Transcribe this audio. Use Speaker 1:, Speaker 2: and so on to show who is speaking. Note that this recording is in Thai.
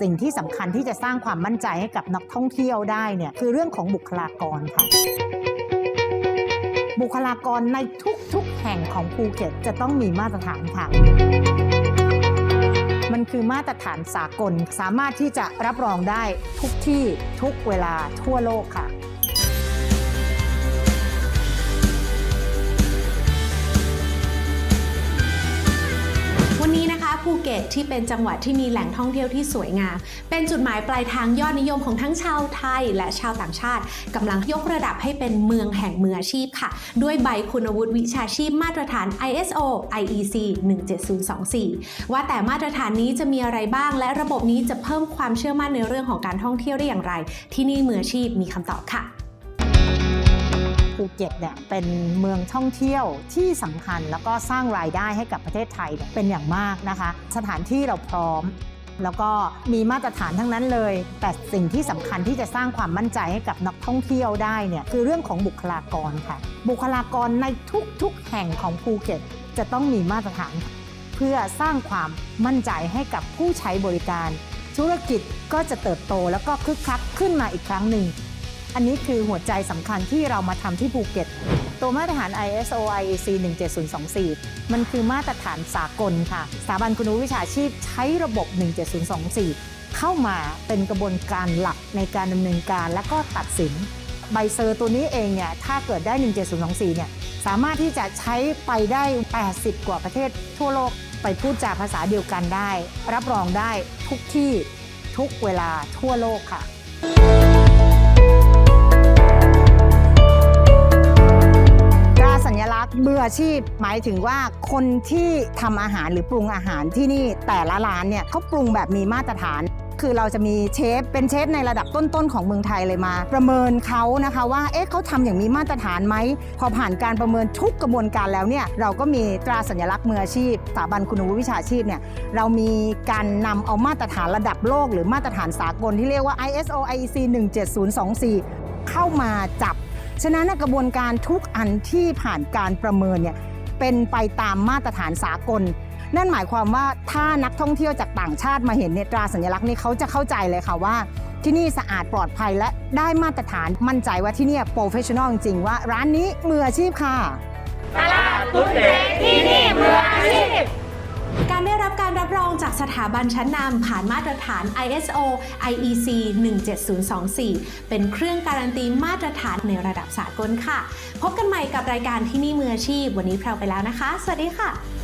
Speaker 1: สิ่งที่สำคัญที่จะสร้างความมั่นใจให้กับนักท่องเที่ยวได้เนี่ยคือเรื่องของบุคลากรค่ะ บุคลากรในทุกๆ แห่งของภูเก็ตจะต้องมีมาตรฐานค่ะมันคือมาตรฐานสากลสามารถที่จะรับรองได้ทุกที่ทุกเวลาทั่วโลกค่ะ
Speaker 2: เก็ตที่เป็นจังหวัดที่มีแหล่งท่องเที่ยวที่สวยงาม เป็นจุดหมายปลายทางยอดนิยมของทั้งชาวไทย และชาวต่างชาติกำลังยกระดับให้เป็นเมืองแห่งมืออาชีพค่ะ ด้วยใบคุณวุฒิวิชาชีพมาตรฐาน ISO IEC 17024 ว่าแต่มาตรฐานนี้จะมีอะไรบ้าง และระบบนี้จะเพิ่มความเชื่อมั่นในเรื่องของการท่องเที่ยวได้อย่างไร ที่นี่มืออาชีพมีคำตอบค่ะ
Speaker 1: ภูเก็ตเนี่ยเป็นเมืองท่องเที่ยวที่สำคัญแล้วก็สร้างรายได้ให้กับประเทศไทยเป็นอย่างมากนะคะ สถานที่เราพร้อม แล้วก็มีมาตรฐานทั้งนั้นเลย แต่สิ่งที่สำคัญที่จะสร้างความมั่นใจให้กับนักท่องเที่ยวได้เนี่ยคือเรื่องของบุคลากรค่ะ บุคลากรในทุกๆ แห่งของภูเก็ต จะต้องมีมาตรฐาน เพื่อสร้างความมั่นใจให้กับผู้ใช้บริการ ธุรกิจก็จะเติบโตแล้วก็คึกคักขึ้นมาอีกครั้งหนึ่ง อันนี้คือหัวใจสำคัญที่เรามาทำที่ภูเก็ต ตัวมาตรฐาน ISO IEC 17024 มันคือมาตรฐานสากลค่ะ สถาบันคุณวิชาชีพใช้ระบบ 17024 เข้ามาเป็นกระบวนการหลักในการดำเนินการและก็ตัดสิน ใบเซอร์ตัวนี้เองเนี่ยถ้าเกิดได้ 17024 เนี่ยสามารถที่จะใช้ไปได้ 80 กว่าประเทศทั่วโลกไปพูดจาภาษาเดียวกันได้ รับรองได้ทุกที่ทุกเวลาทั่วโลกค่ะ มืออาชีพหมายถึงว่าคนที่ทำอาหารหรือปรุงอาหารที่นี่แต่ละร้านเนี่ยเขาปรุงแบบมีมาตรฐาน คือเราจะมีเชฟเป็นเชฟในระดับต้นๆของเมืองไทยเลยมา ประเมินเขานะคะว่าเอ๊ะเขาทำอย่างมีมาตรฐานไหมพอผ่านการประเมินทุกกระบวนการแล้วเนี่ยเราก็มีตราสัญลักษณ์มืออาชีพสถาบันคุณวุฒิวิชาชีพเนี่ยเรามีการนำเอามาตรฐานระดับโลก หรือมาตรฐานสากลที่เรียกว่า ISO IEC 17024 เข้ามาจับ ฉะนั้นกระบวนการทุกอันที่ผ่านการประเมินเนี่ยเป็นไปตามมาตรฐานสากล นั่นหมายความว่าถ้านักท่องเที่ยวจากต่างชาติมาเห็นเนี่ยตราสัญลักษณ์นี้เขาจะเข้าใจเลยค่ะว่า ที่นี่สะอาดปลอดภัยและได้มาตรฐานมั่นใจว่าที่นี่โปรเฟชชั่นอลจริงๆว่าร้านนี้มืออาชีพค่ะล
Speaker 2: าตุ้งเร็กที่นี่มืออาชีพ การได้รับการรับรองจากสถาบันชั้นนำผ่านมาตรฐาน ISO IEC 17024 เป็นเครื่องการันตีมาตรฐานในระดับสากลค่ะ พบกันใหม่กับรายการที่นี่มืออาชีพ วันนี้แพรวไปแล้วนะคะ สวัสดีค่ะ